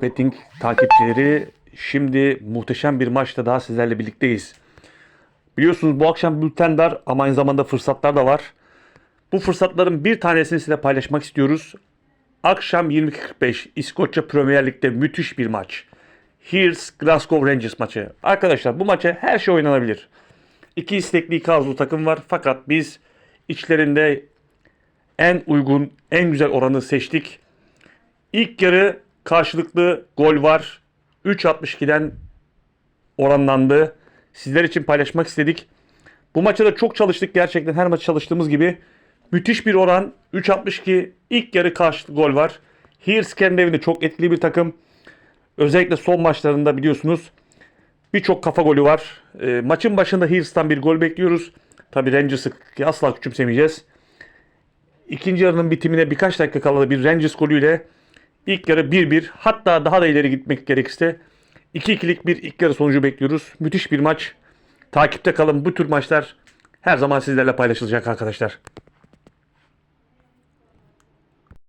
Betting takipçileri şimdi muhteşem bir maçta daha sizlerle birlikteyiz. Biliyorsunuz bu akşam bülten dar ama aynı zamanda fırsatlar da var. Bu fırsatların bir tanesini size paylaşmak istiyoruz. Akşam 22.45 İskoçya Premier Lig'de müthiş bir maç. Here's Glasgow Rangers maçı. Arkadaşlar bu maça her şey oynanabilir. İki istekli iki arzulu takım var fakat biz içlerinde en uygun, en güzel oranı seçtik. İlk yarı karşılıklı gol var. 3.62'den oranlandı. Sizler için paylaşmak istedik. Bu maça da çok çalıştık gerçekten her maç çalıştığımız gibi. Müthiş bir oran. 3.62 ilk yarı karşılıklı gol var. Hears kendi evinde çok etkili bir takım. Özellikle son maçlarında biliyorsunuz birçok kafa golü var. E, maçın başında Hears'tan bir gol bekliyoruz. Tabi Rangers'ı asla küçümsemeyeceğiz. İkinci yarının bitimine birkaç dakika kala bir Rangers golüyle ilk yarı 1-1 hatta daha da ileri gitmek gerekirse 2-2'lik bir ilk yarı sonucu bekliyoruz. Müthiş bir maç. Takipte kalın. Bu tür maçlar her zaman sizlerle paylaşılacak arkadaşlar.